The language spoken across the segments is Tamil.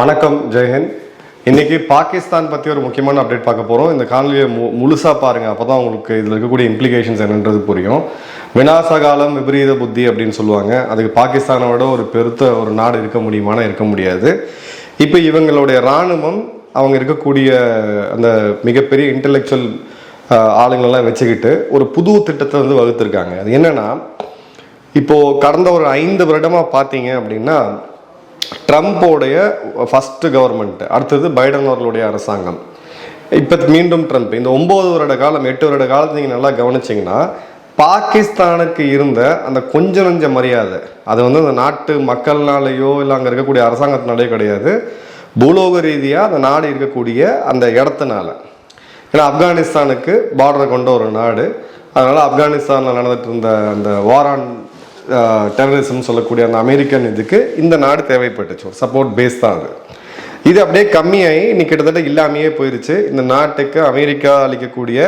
வணக்கம் ஜெயஹிந்த் இன்னைக்கு பாகிஸ்தான் பற்றி ஒரு முக்கியமான அப்டேட் பார்க்க போகிறோம் இந்த காணொலியை மு முழுசாக பாருங்கள் அப்போ தான் உங்களுக்கு இதில் இருக்கக்கூடிய இம்ப்ளிகேஷன்ஸ் என்னன்றது புரியும். விநாசகாலம் விபரீத புத்தி அப்படின்னு சொல்லுவாங்க. அதுக்கு பாகிஸ்தானோட ஒரு பெருத்த ஒரு நாடு இருக்க முடியுமானா இருக்க முடியாது. இப்போ இவங்களுடைய இராணுவம் அவங்க இருக்கக்கூடிய அந்த மிகப்பெரிய இன்டெலெக்சுவல் ஆளுங்களெல்லாம் வச்சுக்கிட்டு ஒரு புது திட்டத்தை வந்து வகுத்திருக்காங்க. அது என்னன்னா இப்போ கடந்த ஒரு ஐந்து வருடமா பார்த்தீங்க அப்படின்னா ட்ரம்ப்போடைய ஃபஸ்ட்டு கவர்மெண்ட் அடுத்தது பைடன் அவர்களுடைய அரசாங்கம். இப்போ மீண்டும் ட்ரம்ப் இந்த ஒம்பது வருட காலம் எட்டு வருட காலத்தை நீங்கள் நல்லா கவனிச்சிங்கன்னா பாகிஸ்தானுக்கு இருந்த அந்த கொஞ்ச நஞ்ச மரியாதை அது வந்து அந்த நாட்டு மக்கள்னாலேயோ இல்லை அங்கே இருக்கக்கூடிய அரசாங்கத்தினாலேயோ கிடையாது பூலோக ரீதியாக அந்த நாடு இருக்கக்கூடிய அந்த இடத்தினால. ஏன்னா ஆப்கானிஸ்தானுக்கு பார்டரை கொண்ட ஒரு நாடு அதனால் ஆப்கானிஸ்தானில் நடந்துட்டு இருந்த அந்த வாரான் டெரரிசம் சொல்லக்கூடிய அந்த அமெரிக்கன் இதுக்கு இந்த நாடு தேவைப்பட்டுச்சு. ஒரு சப்போர்ட் பேஸ் தான் அது. இது அப்படியே கம்மியாகி இன்னைக்கு கிட்டத்தட்ட இல்லாமையே போயிருச்சு. இந்த நாட்டுக்கு அமெரிக்கா அளிக்கக்கூடிய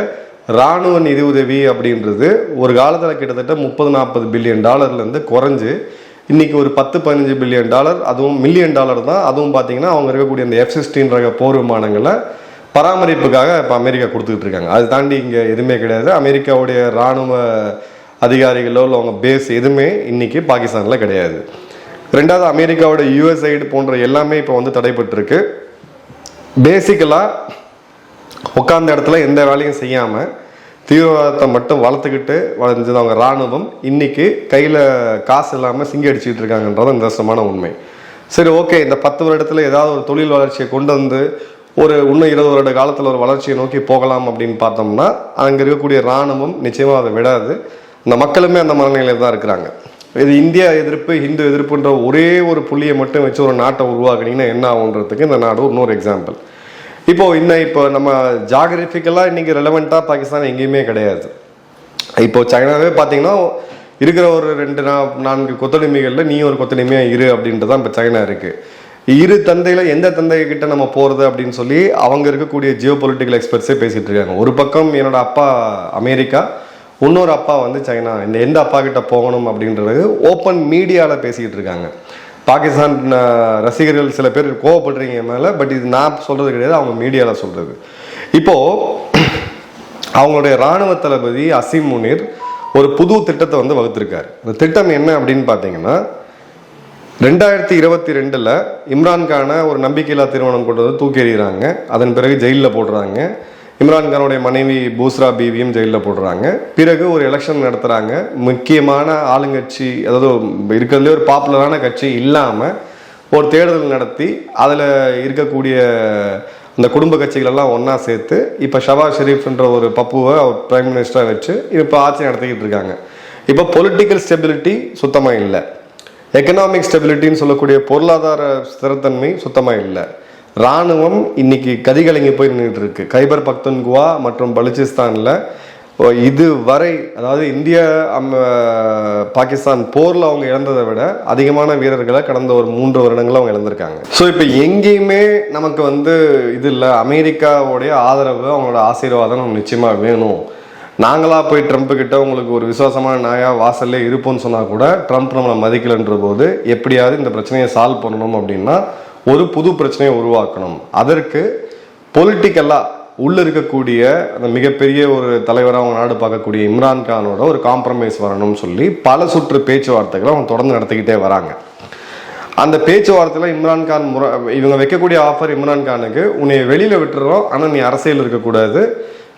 இராணுவ நிதி உதவி அப்படின்றது ஒரு காலத்தில் கிட்டத்தட்ட முப்பது நாற்பது பில்லியன் டாலர்லேருந்து குறைஞ்சு இன்னைக்கு ஒரு பத்து பதினஞ்சு பில்லியன் டாலர் அதுவும் மில்லியன் டாலர் தான். அதுவும் பார்த்தீங்கன்னா அவங்க இருக்கக்கூடிய அந்த எஃப் சிக்ஸ்டீன் ரக போர் விமானங்களை பராமரிப்புக்காக இப்போ அமெரிக்கா கொடுத்துக்கிட்டு இருக்காங்க. அது தாண்டி இங்கே எதுவுமே கிடையாது. அமெரிக்காவுடைய இராணுவ அதிகாரிகளோ இல்லை அவங்க பேஸ் எதுவுமே இன்னைக்கு பாகிஸ்தானில் கிடையாது. ரெண்டாவது அமெரிக்காவோட யூஎஸ்ஐடு போன்ற எல்லாமே இப்போ வந்து தடைப்பட்டிருக்கு. பேசிக்கலாக உட்காந்த இடத்துல எந்த வேலையும் செய்யாமல் தீவிரவாதத்தை மட்டும் வளர்த்துக்கிட்டு வளர்ந்தது அவங்க இராணுவம் இன்னைக்கு கையில் காசு இல்லாமல் சிங்கி அடிச்சுக்கிட்டு இருக்காங்கன்றது நிதர்சனமான உண்மை. சரி ஓகே இந்த பத்து வருடத்தில் ஏதாவது ஒரு தொழில் வளர்ச்சியை கொண்டு வந்து ஒரு இன்னும் இருபது வருட காலத்தில் ஒரு வளர்ச்சியை நோக்கி போகலாம் அப்படின்னு பார்த்தோம்னா அங்கே இருக்கக்கூடிய இராணுவம் நிச்சயமாக அதை விடாது. இந்த மக்களுமே அந்த மனநிலையில் தான் இருக்கிறாங்க. இது இந்தியா எதிர்ப்பு ஹிந்து எதிர்ப்புன்ற ஒரே ஒரு புள்ளியை மட்டும் வச்சு ஒரு நாட்டை உருவாக்குனீங்கன்னா என்ன ஆகுன்றதுக்கு இந்த நாடு இன்னொரு எக்ஸாம்பிள் இப்போது இன்னும் இப்போ நம்ம ஜாகிரபிக்கலாக இன்றைக்கி ரெலவெண்ட்டாக பாகிஸ்தான் எங்கேயுமே கிடையாது. இப்போது சைனாவே பார்த்தீங்கன்னா இருக்கிற ஒரு ரெண்டு நா நான்கு கொத்தடிமைகளில் நீ ஒரு கொத்தடிமையாக இரு அப்படின்ட்டு தான் இப்போ சைனா இருக்குது இரு தந்தையில் எந்த தந்தைகிட்ட நம்ம போகிறது அப்படின்னு சொல்லி அவங்க இருக்கக்கூடிய ஜியோ பொலிட்டிக்கல் எக்ஸ்பர்ட்ஸே பேசிகிட்டு இருக்காங்க. ஒரு பக்கம் என்னோட அப்பா அமெரிக்கா இன்னொரு அப்பா வந்து சைனா இந்த எந்த அப்பா கிட்ட போகணும் அப்படின்றது ஓப்பன் மீடியாவில் பேசிக்கிட்டு இருக்காங்க. பாகிஸ்தான் ரசிகர்கள் சில பேர் கோவப்படுறீங்க மேலே பட் இது நான் சொல்கிறது கிடையாது அவங்க மீடியாவில் சொல்கிறது இப்போது அவங்களுடைய இராணுவ தளபதி அசீம் முனீர் ஒரு புது திட்டத்தை வந்து வகுத்திருக்காரு. இந்த திட்டம் என்ன அப்படின்னு பார்த்தீங்கன்னா ரெண்டாயிரத்தி இருபத்தி ரெண்டில் இம்ரான்கான ஒரு நம்பிக்கையில்லா திருமணம் கொண்டு வந்து தூக்கி எறிகிறாங்க. அதன் பிறகு ஜெயிலில் போடுறாங்க. இம்ரான்கானுடைய மனைவி பூஸ்ரா பீவியும் ஜெயிலில் போடுறாங்க. பிறகு ஒரு எலெக்ஷன் நடத்துகிறாங்க முக்கியமான ஆளுங்கட்சி அதாவது இருக்கிறதுலே ஒரு பாப்புலரான கட்சி இல்லாமல் ஒரு தேர்தல் நடத்தி அதில் இருக்கக்கூடிய அந்த குடும்ப கட்சிகளெல்லாம் ஒன்றா சேர்த்து இப்போ ஷபாஸ் ஷெரீஃப்ன்ற ஒரு பப்புவை அவர் பிரைம் மினிஸ்டராக வச்சு இப்போ ஆட்சி நடத்திக்கிட்டு இருக்காங்க. இப்போ பொலிட்டிக்கல் ஸ்டெபிலிட்டி சுத்தமாக இல்லை. எக்கனாமிக் ஸ்டெபிலிட்டின்னு சொல்லக்கூடிய பொருளாதார ஸ்திரத்தன்மை சுத்தமாக இல்லை. இராணுவம் இன்னைக்கு கதிகலங்கி போய் நின்றுட்டு இருக்கு கைபர் பக்தன்குவா மற்றும் பலுச்சிஸ்தானில் இது வரை அதாவது இந்தியா பாகிஸ்தான் போரில் அவங்க இழந்ததை விட அதிகமான வீரர்களை கடந்த ஒரு மூன்று வருடங்கள் அவங்க இழந்திருக்காங்க. ஸோ இப்போ எங்கேயுமே நமக்கு வந்து இது இல்லை. அமெரிக்காவுடைய ஆதரவு அவங்களோட ஆசீர்வாதம் நமக்கு நிச்சயமாக வேணும். நாங்களாக போய் ட்ரம்ப் கிட்ட உங்களுக்கு ஒரு விசுவாசமான நாயா வாசல்லே இருப்போம்னு சொன்னால் கூட ட்ரம்ப் நம்மளை மதிக்கலைன்ற போது எப்படியாவது இந்த பிரச்சனையை சால்வ் பண்ணணும் அப்படின்னா ஒரு புது பிரச்சனையை உருவாக்கணும். அதற்கு பொலிட்டிக்கலாக உள்ளே இருக்கக்கூடிய அந்த மிகப்பெரிய ஒரு தலைவராக அவங்க நாடு பார்க்கக்கூடிய இம்ரான்கானோட ஒரு காம்ப்ரமைஸ் வரணும்னு சொல்லி பல சுற்று பேச்சுவார்த்தைகளை அவங்க தொடர்ந்து நடத்திக்கிட்டே வராங்க. அந்த பேச்சுவார்த்தையில் இம்ரான்கான் முறை முற இவங்க வைக்கக்கூடிய ஆஃபர் இம்ரான்கானுக்கு உன்னை வெளியில் விட்டுறோம். ஆனால் நீ அரசியல் இருக்கக்கூடாது.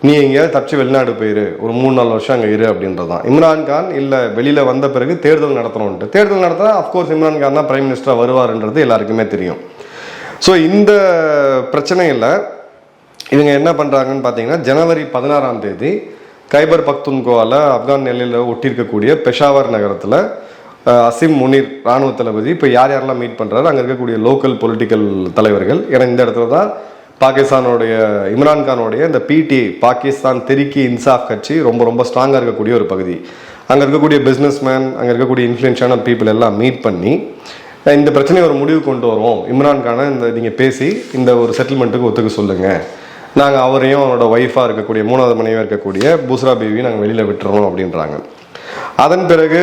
நீ எங்கேயாவது தப்பிச்சு வெளிநாடு போயிரு. ஒரு மூணு நாலு வருஷம் அங்கே இரு அப்படின்றதான். தான் இம்ரான்கான் இல்லை வெளியில் வந்த பிறகு தேர்தல் நடத்தணும்ன்ட்டு. தேர்தல் நடத்தினா அஃப்கோர்ஸ் இம்ரான்கான் தான் பிரைம் மினிஸ்டராக வருவாருன்றது எல்லாருக்குமே தெரியும். ஸோ இந்த பிரச்சனையில் இவங்க என்ன பண்ணுறாங்கன்னு பார்த்தீங்கன்னா ஜனவரி பதினாறாம் தேதி கைபர் பக்துன்கோவால ஆப்கான் எல்லையில் ஒட்டியிருக்கக்கூடிய பெஷாவர் நகரத்தில் அசிம் முனீர் ராணுவ தளபதி இப்போ யார் யாரெல்லாம் மீட் பண்ணுறாரு அங்கே இருக்கக்கூடிய லோக்கல் பொலிட்டிக்கல் தலைவர்கள். ஏன்னா இந்த இடத்துல தான் பாகிஸ்தானுடைய இம்ரான் கானுடைய இந்த பிடி பாகிஸ்தான் தெரிக்கி இன்சாஃப் கட்சி ரொம்ப ரொம்ப ஸ்ட்ராங்காக இருக்கக்கூடிய ஒரு பகுதி. அங்கே இருக்கக்கூடிய பிஸ்னஸ்மேன் அங்கே இருக்கக்கூடிய இன்ஃப்ளூயன்ஸான பீப்புள் எல்லாம் மீட் பண்ணி இந்த பிரச்சனையை ஒரு முடிவு கொண்டு வருவோம். இம்ரான்கான இந்த நீங்கள் பேசி இந்த ஒரு செட்டில்மெண்ட்டுக்கு ஒத்துக்க சொல்லுங்கள் நாங்கள் அவரையும் அவரோட ஒய்ஃபாக இருக்கக்கூடிய மூணாவது மனைவியாக இருக்கக்கூடிய பூஸ்ரா பேவியும் நாங்கள் வெளியில் விட்டுறோம் அப்படின்றாங்க. அதன் பிறகு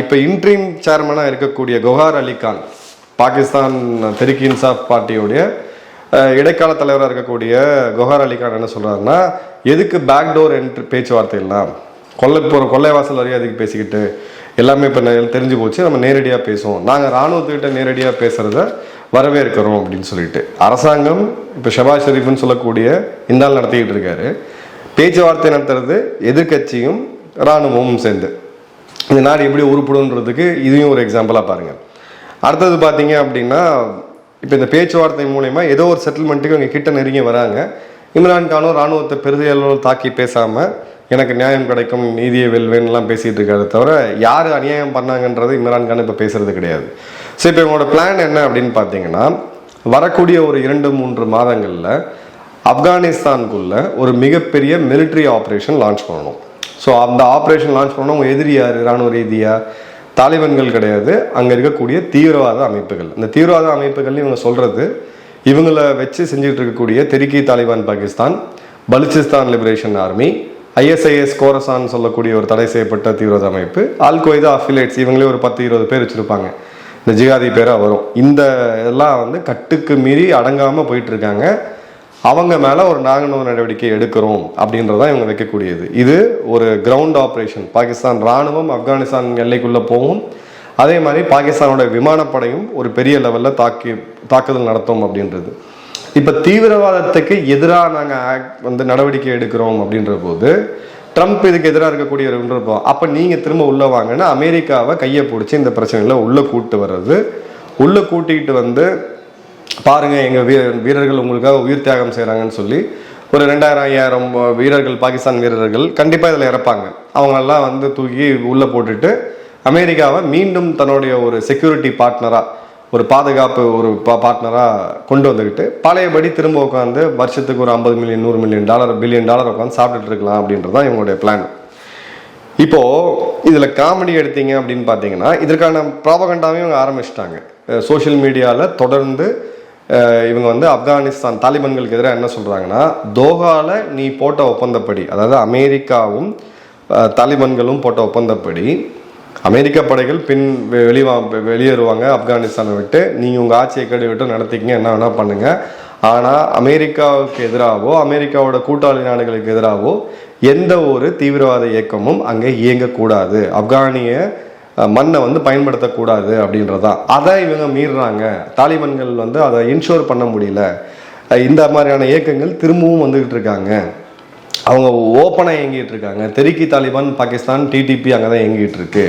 இப்போ இன்ட்ரீம் சேர்மனாக இருக்கக்கூடிய குஹார் அலி கான் பாகிஸ்தான் தெரிக் இன்சாஃப் பார்ட்டியுடைய இடைக்கால தலைவராக இருக்கக்கூடிய குஹார் அலி கான் என்ன சொல்கிறாருன்னா எதுக்கு பேக்டோர் என்ட்ரி பேச்சுவார்த்தை எல்லாம் கொள்ளை போகிற கொள்ளைவாசல் வரையும் அதுக்கு பேசிக்கிட்டு எல்லாமே இப்போ தெரிஞ்சு போச்சு. நம்ம நேரடியாக பேசுவோம். நாங்கள் இராணுவத்துக்கிட்ட நேரடியாக பேசுகிறத வரவேற்கிறோம் அப்படின்னு சொல்லிட்டு. அரசாங்கம் இப்போ ஷபாஸ் ஷெரீஃப்னு சொல்லக்கூடிய இந்த நடத்திக்கிட்டு இருக்காரு. பேச்சுவார்த்தை நடத்துறது எதிர்க்கட்சியும் இராணுவமும் சேர்ந்து. இந்த நாடு எப்படி உருப்படுன்றதுக்கு இதையும் ஒரு எக்ஸாம்பிளாக பாருங்கள் அடுத்தது பார்த்தீங்க அப்படின்னா இப்போ இந்த பேச்சுவார்த்தை மூலயமா ஏதோ ஒரு செட்டில்மெண்ட்டுக்கு அவங்க கிட்ட நெருங்கி வராங்க. இம்ரான் கானும் ராணுவத்தை பெருதையளவில் தாக்கி பேசாமல் எனக்கு நியாயம் கிடைக்கும் நீதியை வெல்வேன்லாம் பேசிகிட்டு இருக்காரு தவிர யார் அநியாயம் பண்ணாங்கன்றது இம்ரான் கான் இப்போ பேசுறது கிடையாது. ஸோ இப்போ இவங்களோட பிளான் என்ன அப்படின்னு பார்த்தீங்கன்னா வரக்கூடிய ஒரு இரண்டு மூன்று மாதங்களில் ஆப்கானிஸ்தானுக்குள்ள ஒரு மிகப்பெரிய மிலிட்ரி ஆப்ரேஷன் லான்ச் பண்ணணும். ஸோ அந்த ஆப்ரேஷன் லான்ச் பண்ணணும். அவங்க எதிரி யார்? இராணுவ ரீதியாக தாலிபான்கள் கிடையாது. அங்கே இருக்கக்கூடிய தீவிரவாத அமைப்புகள். இந்த தீவிரவாத அமைப்புகள் இவங்க சொல்கிறது இவங்களை வச்சு செஞ்சுட்டு இருக்கக்கூடிய Tehrik Taliban Pakistan Balochistan liberation army ISIS Khorasan சொல்லக்கூடிய ஒரு தடை செய்யப்பட்ட தீவிரவாத அமைப்பு ஆல் கொய்தா அஃபிலேட்ஸ் இவங்களே ஒரு பத்து இருபது பேர் வச்சுருப்பாங்க. இந்த ஜிகாதி பேராக வரும். இந்த இதெல்லாம் வந்து கட்டுக்கு மீறி அடங்காமல் போயிட்டுருக்காங்க. அவங்க மேலே ஒரு நாகநூறு நடவடிக்கை எடுக்கிறோம் அப்படின்றதான் இவங்க வைக்கக்கூடியது. இது ஒரு கிரவுண்ட் ஆப்ரேஷன் பாகிஸ்தான் ராணுவம் ஆப்கானிஸ்தான் எல்லைக்குள்ளே போகும். அதே மாதிரி பாகிஸ்தானோட விமானப்படையும் ஒரு பெரிய லெவலில் தாக்கி தாக்குதல் நடத்தும் அப்படின்றது. இப்போ தீவிரவாதத்துக்கு எதிராக நாங்கள் வந்து நடவடிக்கை எடுக்கிறோம் அப்படின்ற போது ட்ரம்ப் இதுக்கு எதிராக இருக்கக்கூடியவன்றப்போ அப்போ நீங்கள் திரும்ப உள்ளே வாங்கன்னா அமெரிக்காவை கையை பிடிச்சி இந்த பிரச்சனையில் உள்ளே கூட்டு வர்றது உள்ளே கூட்டிகிட்டு வந்து பாருங்கள் எங்கள் வீர வீரர்கள் உங்களுக்காக உயிர் தியாகம் செய்கிறாங்கன்னு சொல்லி ஒரு ரெண்டாயிரம் ஐயாயிரம் வீரர்கள் பாகிஸ்தான் வீரர்கள் கண்டிப்பாக இதில் இறப்பாங்க. அவங்களெல்லாம் வந்து தூக்கி உள்ளே போட்டுட்டு அமெரிக்காவை மீண்டும் தன்னுடைய ஒரு செக்யூரிட்டி பார்ட்னராக ஒரு பாதுகாப்பு ஒரு பார்ட்னராக கொண்டு வந்துக்கிட்டு பழையபடி திரும்ப உட்காந்து வருஷத்துக்கு ஒரு ஐம்பது மில்லியன் நூறு மில்லியன் டாலர் பில்லியன் டாலர் உட்காந்து சாப்பிட்டுட்டு இருக்கலாம் அப்படின்றது தான் இவங்களுடைய பிளான் இப்போது இதில் காமெடி எடுத்தீங்க அப்படின்னு பார்த்தீங்கன்னா இதற்கான ப்ராபகண்டாவே இவங்க ஆரம்பிச்சிட்டாங்க. சோஷியல் மீடியாவில் தொடர்ந்து இவங்க வந்து ஆப்கானிஸ்தான் தாலிபான்களுக்கு எதிராக என்ன சொல்கிறாங்கன்னா தோஹாவில் நீ போட்ட ஒப்பந்தப்படி அதாவது அமெரிக்காவும் தாலிபான்களும் போட்ட ஒப்பந்தப்படி அமெரிக்க படைகள் பின் வெளிவா வெளியேறுவாங்க ஆப்கானிஸ்தானை விட்டு. நீங்கள் உங்கள் ஆட்சியை கேடு விட்டு நடத்திக்கிங்க என்ன வேணால் பண்ணுங்க. ஆனால் அமெரிக்காவுக்கு எதிராகவோ அமெரிக்காவோட கூட்டாளி நாடுகளுக்கு எதிராகவோ எந்த ஒரு தீவிரவாத இயக்கமும் அங்கே இயங்கக்கூடாது. ஆப்கானிய மண்ணை வந்து பயன்படுத்தக்கூடாது அப்படின்றதான் அதை இவங்க மீறுறாங்க. தாலிபான்கள் வந்து அதை இன்ஷோர் பண்ண முடியல. இந்த மாதிரியான இயக்கங்கள் திரும்பவும் வந்துகிட்டு இருக்காங்க. அவங்க ஓப்பனாக இயங்கிட்டு இருக்காங்க தெரிக்கி தாலிபான் பாகிஸ்தான் டிடிபி அங்கே தான் இயங்கிட்டு இருக்கு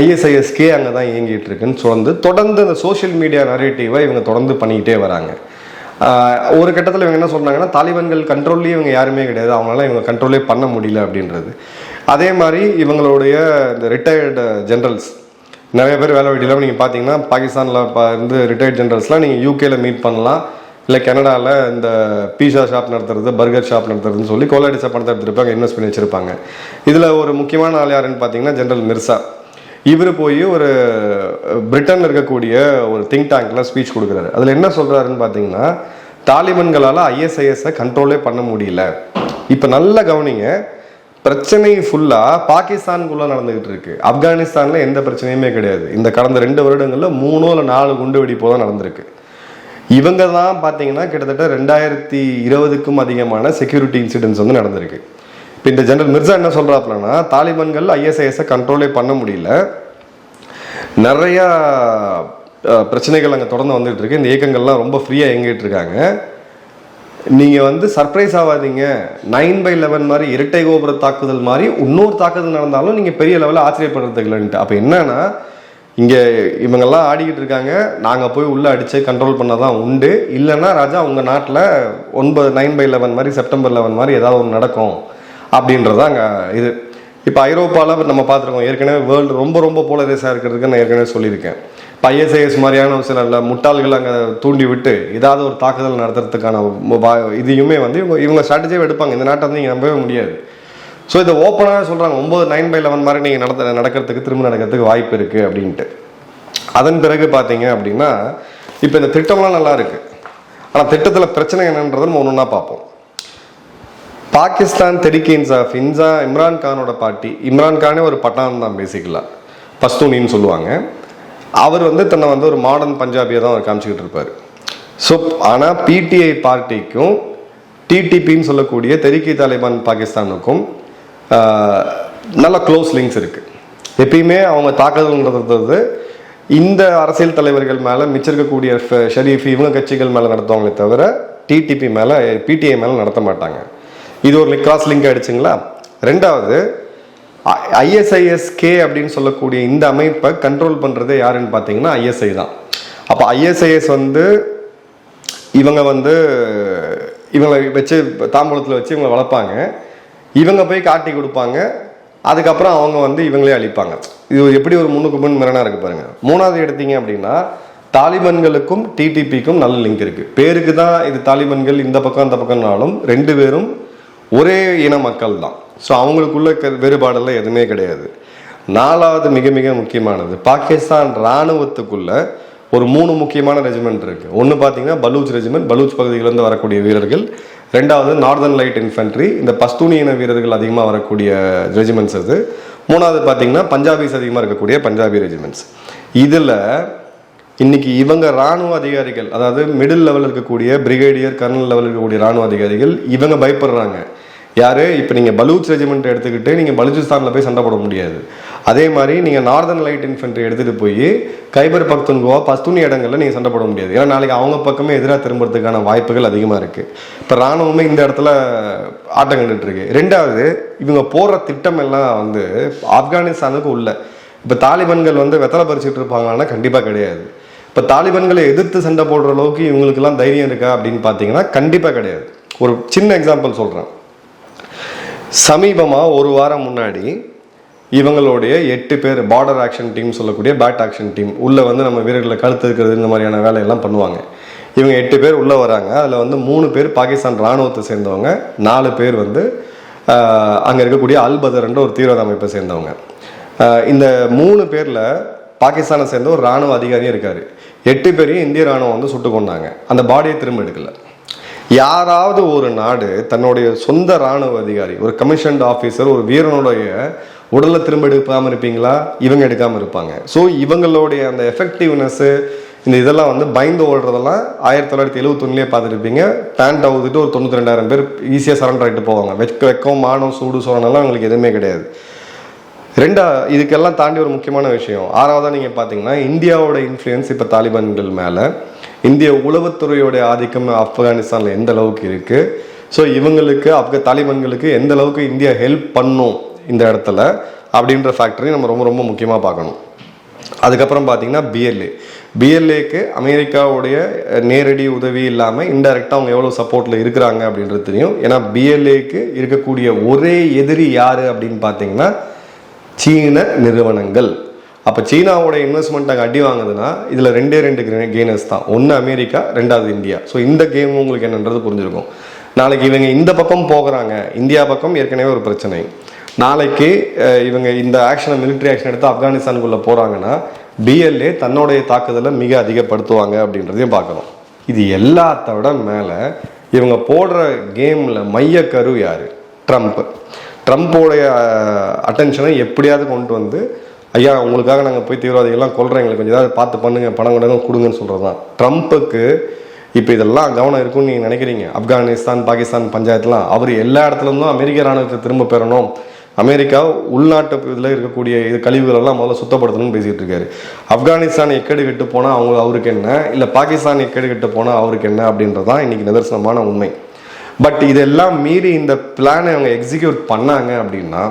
ஐஎஸ்ஐஎஸ்கே அங்கே தான் இயங்கிட்டு இருக்குன்னு தொடர்ந்து தொடர்ந்து அந்த சோஷியல் மீடியா நரேட்டிவை இவங்க தொடர்ந்து பண்ணிக்கிட்டே வராங்க. ஒரு கட்டத்தில் இவங்க என்ன சொன்னாங்கன்னா தாலிபான்கள் கண்ட்ரோல்லேயே இவங்க யாருமே கிடையாது. அவங்களால இவங்க கண்ட்ரோலே பண்ண முடியல அப்படின்றது. அதே மாதிரி இவங்களுடைய இந்த ரிட்டையர்டு ஜென்ரல்ஸ் நிறைய பேர் வேலை வெட்டியில் நீங்கள் பார்த்தீங்கன்னா பாகிஸ்தானில் இப்போ இருந்து ரிட்டையர்ட் ஜென்ரல்ஸ்லாம் நீங்கள் யூகேல மீட் பண்ணலாம். இல்லை கனடாவில் இந்த பீஸா ஷாப் நடத்துறது பர்கர் ஷாப் நடத்துறதுன்னு சொல்லி கோலாடி ஷாப் எடுத்துட்டு எடுத்துருப்பாங்க அங்கே இன்வெஸ்ட் பண்ணி வச்சுருப்பாங்க. இதில் ஒரு முக்கியமான ஆள் யாருன்னு பார்த்தீங்கன்னா ஜென்ரல் மிர்சா இவர் போய் ஒரு பிரிட்டனில் இருக்கக்கூடிய ஒரு திங்க் டேங்கில் ஸ்பீச் கொடுக்குறாரு. அதில் என்ன சொல்கிறாருன்னு பார்த்தீங்கன்னா தாலிபன்களால் ஐஎஸ்ஐஎஸை கண்ட்ரோலே பண்ண முடியல. இப்போ நல்லா கவனிங்க பிரச்சனை ஃபுல்லாக பாகிஸ்தானுக்குள்ளே நடந்துகிட்டு இருக்கு. ஆப்கானிஸ்தானில் எந்த பிரச்சனையுமே கிடையாது. இந்த கடந்த ரெண்டு வருடங்களில் மூணோ இல்லை நாலு குண்டு வெடிப்போ தான் நடந்திருக்கு. இவங்க தான் பார்த்தீங்கன்னா கிட்டத்தட்ட ரெண்டாயிரத்தி இருபதுக்கும் அதிகமான செக்யூரிட்டி இன்சிடென்ட்ஸ் வந்து நடந்திருக்கு. இப்போ இந்த ஜெனரல் மிர்சா என்ன சொல்கிறாப்புலன்னா தாலிபான்கள் ஐஎஸ்ஐஎஸை கண்ட்ரோலே பண்ண முடியல. நிறையா பிரச்சனைகள் அங்கே தொடர்ந்து வந்துகிட்டு இருக்கு. இந்த இயக்கங்கள்லாம் ரொம்ப ஃப்ரீயாக இயங்கிட்டு இருக்காங்க. நீங்கள் வந்து சர்ப்ரைஸ் ஆகாதீங்க நைன் பை லெவன் மாதிரி இரட்டை கோபுர தாக்குதல் மாதிரி இன்னொரு தாக்குதல் நடந்தாலும் நீங்கள் பெரிய லெவலில் ஆச்சரியப்படுறதுக்கு இல்லைன்ட்டு. அப்போ என்னன்னா இங்கே இவங்கெல்லாம் ஆடிக்கிட்டு இருக்காங்க. நாங்கள் போய் உள்ளே அடித்து கண்ட்ரோல் பண்ண தான் உண்டு. இல்லைன்னா ராஜா உங்கள் நாட்டில் ஒன்பது நைன் பை லெவன் மாதிரி செப்டம்பர் லெவன் மாதிரி ஏதாவது ஒன்று நடக்கும் அப்படின்றது அங்கே இது. இப்போ ஐரோப்பாவில் நம்ம பார்த்துருக்கோம். ஏற்கனவே வேர்ல்டு ரொம்ப ரொம்ப போலரைஸாக இருக்கிறதுக்கு நான் ஏற்கனவே சொல்லியிருக்கேன். இப்போ ஐஎஸ்ஐஎஸ் மாதிரியான ஒரு சில முட்டாள்கள் அங்கே தூண்டி விட்டு ஏதாவது ஒரு தாக்குதல் நடத்துறதுக்கான இதையுமே வந்து இவங்க இவங்க ஸ்ட்ராட்டஜியாக எடுப்பாங்க. இந்த நாட்டை வந்து இங்கே நம்பவே முடியாது. ஸோ இதை ஓப்பனாக சொல்கிறாங்க ஒம்பது நைன் பை லெவன் மாதிரி நீங்கள் நடத்த நடக்கிறதுக்கு திரும்ப நடக்கிறதுக்கு வாய்ப்பு இருக்குது அப்படின்ட்டு. அதன் பிறகு பார்த்தீங்க அப்படின்னா இப்போ இந்த திட்டம்லாம் நல்லா இருக்குது ஆனால் திட்டத்தில் பிரச்சனை என்னன்றது நம்ம ஒன்று ஒன்றா பார்ப்போம். பாகிஸ்தான் தெரிக்கி ஆஃப் இன்சா இம்ரான் கானோட பாட்டி. இம்ரான் கானே ஒரு பட்டான் தான் பேசிக்கலாம் பஸ்தூனின்னு சொல்லுவாங்க. அவர் வந்து தன்னை வந்து ஒரு மாடர்ன் பஞ்சாபியை தான் அவர் காமிச்சிக்கிட்டு இருப்பார். ஸோ ஆனால் பிடிஐ பார்ட்டிக்கும் டிடிபின்னு சொல்லக்கூடிய தெரிக்கி தாலிபான் பாகிஸ்தானுக்கும் நல்ல க்ளோஸ் லிங்க்ஸ் இருக்குது எப்பயுமே அவங்க தாக்குதல்ன்றது இந்த அரசியல் தலைவர்கள் மேலே மிச்சம் இருக்கக்கூடிய ஷரீஃப் இவங்க கட்சிகள் மேலே நடத்துவாங்களே தவிர டிடிபி மேலே பிடிஐ மேலே நடத்த மாட்டாங்க. இது ஒரு கிராஸ் லிங்க் ஆயிடுச்சுங்களா? ரெண்டாவது ஐஎஸ்ஐஎஸ்கே அப்படின்னு சொல்லக்கூடிய இந்த அமைப்பை கண்ட்ரோல் பண்ணுறது யாருன்னு பார்த்தீங்கன்னா ஐஎஸ்ஐ தான். அப்போ ஐஎஸ்ஐஎஸ் வந்து இவங்க வந்து இவங்களை வச்சு தாம்பூலத்தில் வச்சு இவங்களை வளர்ப்பாங்க. இவங்க போய் காட்டி கொடுப்பாங்க. அதுக்கப்புறம் அவங்க வந்து இவங்களே அழிப்பாங்க. இது எப்படி ஒரு முன்னுக்கு முன் மிரணா இருக்கு பாருங்க. மூணாவது எடுத்தீங்க அப்படின்னா தாலிபன்களுக்கும் டிடிபிக்கும் நல்ல லிங்க் இருக்கு. பேருக்கு தான் இது தாலிபன்கள் இந்த பக்கம் அந்த பக்கம்னாலும் ரெண்டு பேரும் ஒரே இன மக்கள் தான். ஸோ அவங்களுக்குள்ள வேறுபாடெல்லாம் எதுவுமே கிடையாது. நாலாவது மிக மிக முக்கியமானது பாகிஸ்தான் இராணுவத்துக்குள்ள ஒரு மூணு முக்கியமான ரெஜிமெண்ட் இருக்கு. ஒன்று பார்த்தீங்கன்னா பலூச் ரெஜிமெண்ட் பலூச் பகுதியிலேருந்து வரக்கூடிய வீரர்கள் ரெண்டாவது நார்தர்ன் லைட் இன்ஃபென்ட்ரி இந்த பஸ்தூனி இன வீரர்கள் அதிகமாக வரக்கூடிய ரெஜிமெண்ட்ஸ் அது. மூணாவது பார்த்தீங்கன்னா பஞ்சாபிஸ் அதிகமாக இருக்கக்கூடிய பஞ்சாபி ரெஜிமெண்ட்ஸ் இதில் இன்னைக்கு இவங்க ராணுவ அதிகாரிகள் அதாவது மிடில் லெவலில் இருக்கக்கூடிய பிரிகேடியர் கர்னல் லெவலில் இருக்கக்கூடிய ராணுவ அதிகாரிகள் இவங்க பயப்படுறாங்க. யாரு? இப்போ நீங்கள் பலூச் ரெஜிமெண்ட் எடுத்துக்கிட்டு நீங்கள் பலூச்சிஸ்தானில் போய் சண்டை போட முடியாது. அதே மாதிரி நீங்கள் நார்தர்ன் லைட் இன்ஃபென்ட்ரி எடுத்துகிட்டு போய் கைபர் பக்துன்கோவா பஸ்தூனி இடங்களில் நீங்கள் சண்டை போட முடியாது. ஏன்னா நாளைக்கு அவங்க பக்கமே எதிராக திரும்புறதுக்கான வாய்ப்புகள் அதிகமாக இருக்குது இப்போ ராணுவமே இந்த இடத்துல ஆட்டம் கண்டுட்டுருக்கு ரெண்டாவது இவங்க போடுற திட்டம் எல்லாம் வந்து ஆப்கானிஸ்தானுக்கு உள்ள. இப்போ தாலிபன்கள் வந்து வெத்தலை பறிச்சுட்டு இருப்பாங்கன்னா கண்டிப்பாக கிடையாது. இப்போ தாலிபன்களை எதிர்த்து சண்டை போடுற அளவுக்கு இவங்களுக்கெல்லாம் தைரியம் இருக்கா அப்படின்னு பார்த்தீங்கன்னா கண்டிப்பாக கிடையாது. ஒரு சின்ன எக்ஸாம்பிள் சொல்கிறேன் சமீபமாக ஒரு வாரம் முன்னாடி இவங்களுடைய எட்டு பேர் பார்டர் ஆக்ஷன் டீம் சொல்லக்கூடிய பேட் ஆக்ஷன் டீம் உள்ளே வந்து நம்ம வீரர்களை கழுத்து இருக்கிறது இந்த மாதிரியான வேலையெல்லாம் பண்ணுவாங்க. இவங்க எட்டு பேர் உள்ளே வராங்க. அதில் வந்து மூணு பேர் பாகிஸ்தான் இராணுவத்தை சேர்ந்தவங்க. நாலு பேர் வந்து அங்கே இருக்கக்கூடிய அல்பதர்ன்ற ஒரு தீவிரவாத அமைப்பை சேர்ந்தவங்க. இந்த மூணு பேரில் பாகிஸ்தானை சேர்ந்த ஒரு ராணுவ அதிகாரியும் இருக்கார். எட்டு பேரையும் இந்திய ராணுவம் வந்து சுட்டு கொண்டாங்க. அந்த பாடியை திரும்ப எடுக்கலை. யாராவது ஒரு நாடு தன்னுடைய சொந்த ராணுவ அதிகாரி ஒரு கமிஷன்ட் ஆஃபீஸர் ஒரு வீரனுடைய உடலை திரும்ப எடுக்காமல் இருப்பீங்களா? இவங்க எடுக்காமல் இருப்பாங்க. ஸோ இவங்களுடைய அந்த எஃபெக்டிவ்னஸ்ஸு இந்த இதெல்லாம் வந்து பயந்து ஓடுறதெல்லாம் ஆயிரத்தி தொள்ளாயிரத்தி எழுபத்தொன்னுலேயே பார்த்துருப்பீங்க. பேண்ட் அவுத்துட்டு ஒரு தொண்ணூற்றி ரெண்டாயிரம் பேர் ஈஸியாக சரண்டர் ஆகிட்டு போவாங்க. வெக்க வெக்கம் மானம் சூடு சோழனெல்லாம் அவங்களுக்கு எதுவுமே கிடையாது. ரெண்டா இதுக்கெல்லாம் தாண்டி ஒரு முக்கியமான விஷயம். ஆறாவதாக நீங்கள் பார்த்தீங்கன்னா இந்தியாவோட இன்ஃப்ளூயன்ஸ் இப்போ தாலிபான்கள் மேலே. இந்திய உளவுத்துறையோட ஆதிக்கம் ஆப்கானிஸ்தானில் எந்த அளவுக்கு இருக்குது ஸோ இவங்களுக்கு ஆப்க தாலிபான்களுக்கு எந்த அளவுக்கு இந்தியா ஹெல்ப் பண்ணும் இந்த இடத்துல அப்படின்ற ஃபேக்டரையும் நம்ம ரொம்ப ரொம்ப முக்கியமாக பார்க்கணும். அதுக்கப்புறம் பார்த்தீங்கன்னா பிஎல்ஏ பிஎல்ஏக்கு அமெரிக்காவுடைய நேரடி உதவி இல்லாமல் இன்டெரக்டாக அவங்க எவ்வளோ சப்போர்ட்டில் இருக்கிறாங்க அப்படின்றது தெரியும். ஏன்னா பிஎல்ஏக்கு இருக்கக்கூடிய ஒரே எதிரி யார் அப்படின்னு பார்த்தீங்கன்னா சீன நிறுவனங்கள். அப்போ சீனாவோட இன்வெஸ்ட்மெண்ட் அங்கே அடி வாங்குதுன்னா இதில் ரெண்டே ரெண்டு கெய்னர்ஸ் தான். ஒன்று அமெரிக்கா ரெண்டாவது இந்தியா. ஸோ இந்த கேம் உங்களுக்கு என்னன்றது புரிஞ்சிருக்கும். நாளைக்கு இவங்க இந்த பக்கம் போகிறாங்க. இந்தியா பக்கம் ஏற்கனவே ஒரு பிரச்சனை. நாளைக்கு இவங்க இந்த ஆக்ஷனை மிலிட்ரி ஆக்ஷன் எடுத்து ஆப்கானிஸ்தானுக்குள்ளே போகிறாங்கன்னா பிஎல்ஏ தன்னுடைய தாக்குதலை மிக அதிகப்படுத்துவாங்க அப்படின்றதையும் பார்க்கணும். இது எல்லாத்த விட மேலே இவங்க போடுற கேமில் மையக்கரு யார்? ட்ரம்ப் ட்ரம்ப்போடைய அட்டென்ஷனை எப்படியாவது கொண்டு வந்து ஐயா உங்களுக்காக நாங்கள் போய் தீவிரவாதிகள்லாம் கொள்றோம் எங்களுக்கு கொஞ்சம் ஏதாவது பார்த்து பண்ணுங்க பணம் கொடுங்க கொடுங்கன்னு சொல்கிறது தான் ட்ரம்ப்புக்கு இப்போ இதெல்லாம் கவனம் இருக்கும்னு நீங்கள் நினைக்கிறீங்க. ஆப்கானிஸ்தான் பாகிஸ்தான் பஞ்சாயத்துலாம் அவர் எல்லா இடத்துலருந்தும் அமெரிக்க ராணுவத்தை திரும்ப பெறணும். அமெரிக்கா உள்நாட்டு இதில் இருக்கக்கூடிய இது கழிவுகளெல்லாம் முதல்ல சுத்தப்படுத்தணும்னு பேசிகிட்டு இருக்காரு. ஆப்கானிஸ்தான் எக்கேடு கெட்டு போனால் அவங்க அவருக்கு என்ன? இல்லை பாகிஸ்தான் எக்கேடு கெட்டு போனால் அவருக்கு என்ன அப்படின்றது தான் இன்னைக்கு நிதர்சனமான உண்மை. பட் இதெல்லாம் மீறி இந்த பிளானை அவங்க எக்ஸிக்யூட் பண்ணாங்க அப்படின்னா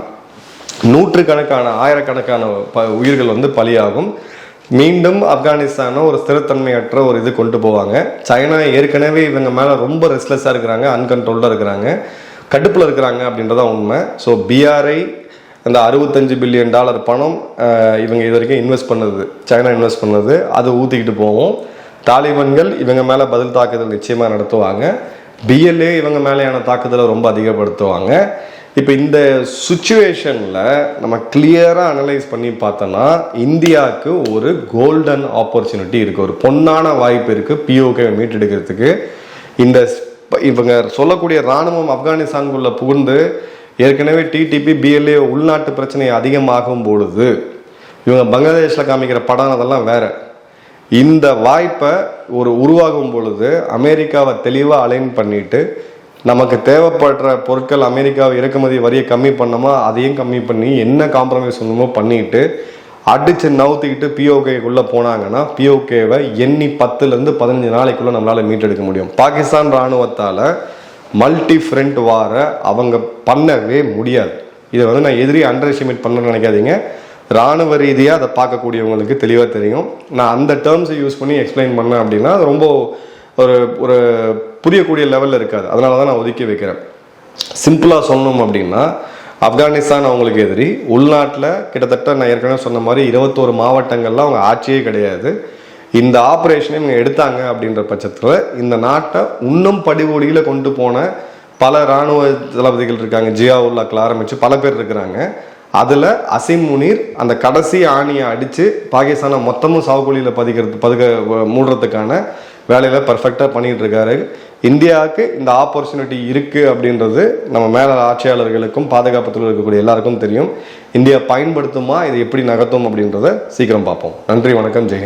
நூற்றுக்கணக்கான ஆயிரக்கணக்கான ப உயிர்கள் வந்து பலியாகும். மீண்டும் ஆப்கானிஸ்தானை ஒரு ஸ்திரத்தன்மையற்ற ஒரு இது கொண்டு போவாங்க. சைனா ஏற்கனவே இவங்க மேலே ரொம்ப ரெஸ்ட்லெஸ்ஸாக இருக்கிறாங்க அன்கண்ட்ரோல்டாக இருக்கிறாங்க. கடுப்பில் இருக்கிறாங்க அப்படின்றதா உண்மை. ஸோ பிஆர்ஐ அந்த அறுபத்தஞ்சு பில்லியன் டாலர் பணம் இவங்க இது வரைக்கும் இன்வெஸ்ட் பண்ணது. சைனா இன்வெஸ்ட் பண்ணது. அதை ஊற்றிக்கிட்டு போவோம். தாலிபன்கள் இவங்க மேலே பதில் தாக்குதல் நிச்சயமாக நடத்துவாங்க. பிஎல்ஏ இவங்க மேலேயான தாக்குதலை ரொம்ப அதிகப்படுத்துவாங்க. இப்போ இந்த சுச்சுவேஷனில் நம்ம கிளியராக அனலைஸ் பண்ணி பார்த்தோன்னா இந்தியாவுக்கு ஒரு கோல்டன் ஆப்பர்ச்சுனிட்டி இருக்குது ஒரு பொன்னான வாய்ப்பு இருக்குது பிஓகே மீட்டெடுக்கிறதுக்கு. இந்த இவங்க சொல்லக்கூடிய இராணுவம் ஆப்கானிஸ்தானுக்குள்ளே புகுந்து ஏற்கனவே டிடிபி பிஎல்ஏ உள்நாட்டு பிரச்சனை அதிகமாகும் பொழுது இவங்க பங்களாதேஷில் காமிக்கிற படம் அதெல்லாம் வேறு. இந்த வாய்ப்பை ஒரு உருவாகும் பொழுது அமெரிக்காவை தெளிவாக அலைன் பண்ணிட்டு நமக்கு தேவைப்படுற பொருட்கள் அமெரிக்காவை இறக்குமதி வரியை கம்மி பண்ணோமா அதையும் கம்மி பண்ணி என்ன காம்ப்ரமைஸ் பண்ணணுமோ பண்ணிட்டு அடிச்சு நவுத்திக்கிட்டு பிஓகேக்குள்ளே போனாங்கன்னா பிஓகேவை எண்ணி பத்துலேருந்து பதினஞ்சு நாளைக்குள்ளே நம்மளால் மீட்டெடுக்க முடியும். பாகிஸ்தான் இராணுவத்தால் மல்டி ஃப்ரண்ட் வாரை அவங்க பண்ணவே முடியாது. இதை வந்து நான் எதிரி அண்டர் எஸ்டிமேட் பண்ணணும்னு நினைக்காதீங்க. ராணுவ ரீதியாக அதை பார்க்கக்கூடியவங்களுக்கு தெளிவாக தெரியும். நான் அந்த டேர்ம்ஸை யூஸ் பண்ணி எக்ஸ்பிளைன் பண்ணேன் அப்படின்னா அது ரொம்ப ஒரு ஒரு புரியக்கூடிய லெவலில் இருக்காது. அதனால தான் நான் ஒதுக்கி வைக்கிறேன். சிம்பிளாக சொல்லணும் அப்படின்னா ஆப்கானிஸ்தான் அவங்களுக்கு எதிரி. உள்நாட்டில் கிட்டத்தட்ட நான் ஏற்கனவே சொன்ன மாதிரி இருபத்தோரு மாவட்டங்கள்லாம் அவங்க ஆட்சியே கிடையாது. இந்த ஆப்ரேஷனை இவங்க எடுத்தாங்க அப்படின்ற பட்சத்தில் இந்த நாட்டை இன்னும் படிவொடியில் கொண்டு போன பல இராணுவ தளபதிகள் இருக்காங்க. ஜியாவுல்லாக்கில் ஆரம்பித்து பல பேர் இருக்கிறாங்க. அதில் அசிம் முனீர் அந்த கடைசி ஆணியை அடித்து பாகிஸ்தானை மொத்தமும் சாகுலியில் பதிக்கிறது பதுக்க மூடுறதுக்கான வேலையில் பர்ஃபெக்டாக பண்ணிகிட்டு இருக்காரு. இந்தியாவுக்கு இந்த ஆப்பர்ச்சுனிட்டி இருக்குது அப்படின்றது நம்ம மேல ஆட்சியாளர்களுக்கும் பாதுகாப்புத்தில் இருக்கக்கூடிய எல்லாருக்கும் தெரியும். இந்தியா பயன்படுத்துமா இதை எப்படி நகர்த்தும் அப்படின்றத சீக்கிரம் பார்ப்போம். நன்றி வணக்கம் ஜெயஹிந்த்